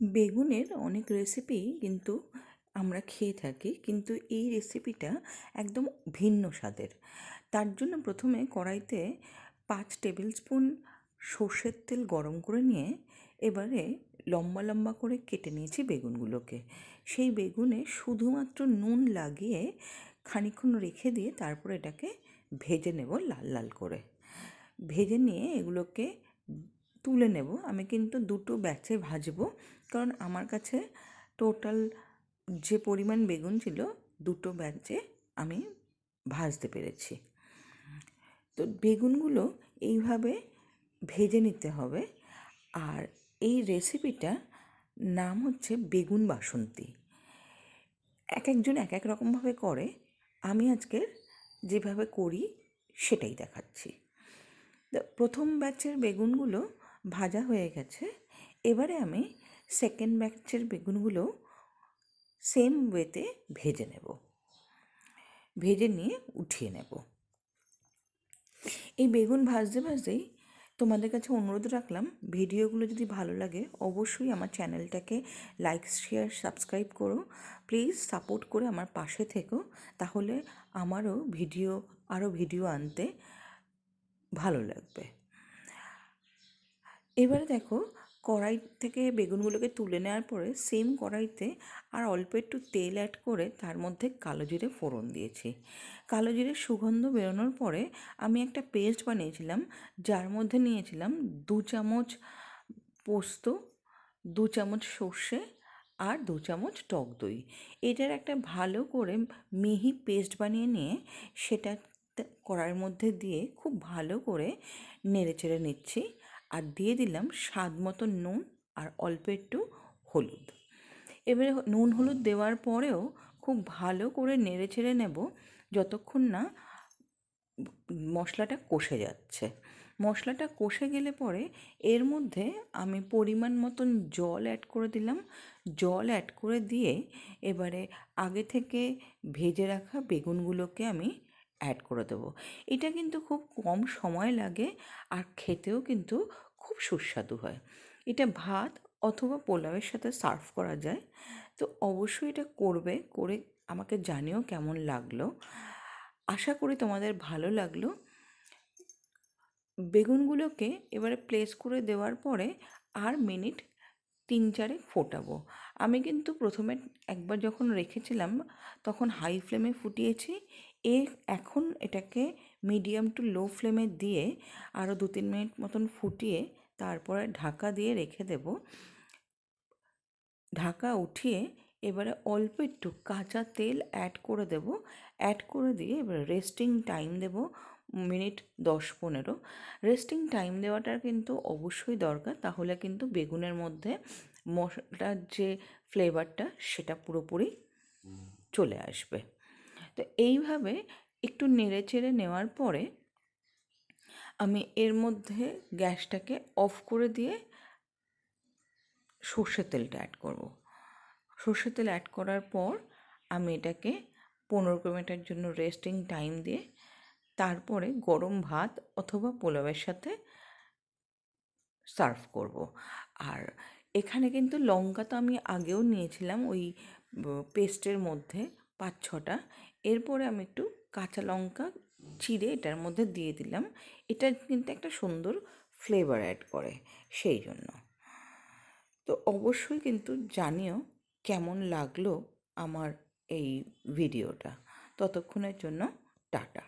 বেগুনের অনেক রেসিপি কিন্তু আমরা খেয়ে থাকি, কিন্তু এই রেসিপিটা একদম ভিন্ন স্বাদের। তার জন্য প্রথমে কড়াইতে পাঁচ টেবিল স্পুন সর্ষের তেল গরম করে নিয়ে এবারে লম্বা লম্বা করে কেটে নিয়েছি বেগুনগুলোকে। সেই বেগুনে শুধুমাত্র নুন লাগিয়ে খানিক্ষণ রেখে দিয়ে তারপর এটাকে ভেজে নেব লাল লাল করে। ভেজে নিয়ে এগুলোকে তুলে নেব। আমি কিন্তু দুটো ব্যাচে ভাজবো। কারণ আমার কাছে টোটাল যে পরিমাণ বেগুন ছিল, দুটো ব্যাচে আমি ভাজতে পেরেছি। তো বেগুনগুলো এইভাবে ভেজে নিতে হবে। আর এই রেসিপিটা নাম হচ্ছে বেগুন বাসন্তী। এক একজন এক এক রকমভাবে করে আমি আজকের যেভাবে করি সেটাই দেখাচ্ছি। প্রথম ব্যাচের বেগুনগুলো ভাজা হয়ে গেছে। এবারে আমি সেকেন্ড ব্যাচের বেগুনগুলো সেম ওয়েতে ভেজে নেব। ভেজে নিয়ে উঠিয়ে নেব। এই বেগুন ভাজতে ভাজতেই তোমাদের কাছে অনুরোধ রাখলাম, ভিডিওগুলো যদি ভালো লাগে অবশ্যই আমার চ্যানেলটাকে লাইক শেয়ার সাবস্ক্রাইব করো। প্লিজ সাপোর্ট করে আমার পাশে থেকো, তাহলে আমারও ভিডিও, আরও ভিডিও আনতে ভালো লাগবে। এবারে দেখো, কড়াই থেকে বেগুনগুলোকে তুলে নেওয়ার পরে সেম কড়াইতে আর অল্প একটু তেল অ্যাড করে তার মধ্যে কালো জিরে ফোড়ন দিয়েছি। কালো জিরের সুগন্ধ বেরোনোর পরে আমি একটা পেস্ট বানিয়েছিলাম, যার মধ্যে নিয়েছিলাম দু চামচ পোস্ত, দু চামচ সর্ষে আর দু চামচ টক দই। এটার একটা ভালো করে মিহি পেস্ট বানিয়ে নিয়ে সেটা কড়াইয়ের মধ্যে দিয়ে খুব ভালো করে নেড়ে চেড়ে নিচ্ছি। আর দিয়ে দিলাম স্বাদ মতো নুন আর অল্প একটু হলুদ। এবারে নুন হলুদ দেওয়ার পরেও খুব ভালো করে নেড়ে ছেড়ে নেব যতক্ষণ না মশলাটা কষে যাচ্ছে। মশলাটা কষে গেলে পরে এর মধ্যে আমি পরিমাণ মতন জল অ্যাড করে দিলাম। জল অ্যাড করে দিয়ে এবারে আগে থেকে ভেজে রাখা বেগুনগুলোকে আমি অ্যাড করে দেবো। এটা কিন্তু খুব কম সময় লাগে আর খেতেও কিন্তু খুব সুস্বাদু হয়। এটা ভাত অথবা পোলাওয়ের সাথে সার্ভ করা যায়। তো অবশ্যই এটা করবে, করে আমাকে জানিও কেমন লাগল। আশা করি তোমাদের ভালো লাগল। বেগুনগুলোকে এবারে প্লেস করে দেওয়ার পরে আর মিনিট তিন চারে ফোটাবো। আমি কিন্তু প্রথমে একবার যখন রেখেছিলাম, তখন হাই ফ্লেমে ফুটিয়েছি। এ এখন এটাকে মিডিয়াম টু লো ফ্লেমে দিয়ে আরও দু তিন মিনিট মতন ফুটিয়ে তারপরে ঢাকা দিয়ে রেখে দেব। ঢাকা উঠিয়ে এবারে অল্প একটু কাঁচা তেল অ্যাড করে দেব। অ্যাড করে দিয়ে এবারে রেস্টিং টাইম দেব মিনিট দশ পনেরো। রেস্টিং টাইম দেওয়াটার কিন্তু অবশ্যই দরকার, তাহলে কিন্তু বেগুনের মধ্যে মশলার যে ফ্লেভারটা সেটা পুরোপুরি চলে আসবে। তো এইভাবে একটু নেড়ে চেড়ে নেওয়ার পরে আমি এর মধ্যে গ্যাসটাকে অফ করে দিয়ে সর্ষের তেলটা অ্যাড করব। সর্ষে তেল অ্যাড করার পর আমি এটাকে পনেরো মিনিটের জন্য রেস্টিং টাইম দিয়ে তারপরে গরম ভাত অথবা পোলাওয়ের সাথে সার্ভ করব। আর এখানে কিন্তু লঙ্কা তো আমি আগেও নিয়েছিলাম ওই পেস্টের মধ্যে। পাঁচ ছটা এরপরে আমি একটু কাঁচা লঙ্কা চিড়ে এটার মধ্যে দিয়ে দিলাম। এটা কিন্তু একটা সুন্দর ফ্লেভার অ্যাড করে সেই জন্য। তো অবশ্যই কিন্তু জানিও কেমন লাগল আমার এই ভিডিওটা ততক্ষণের জন্য টাটা।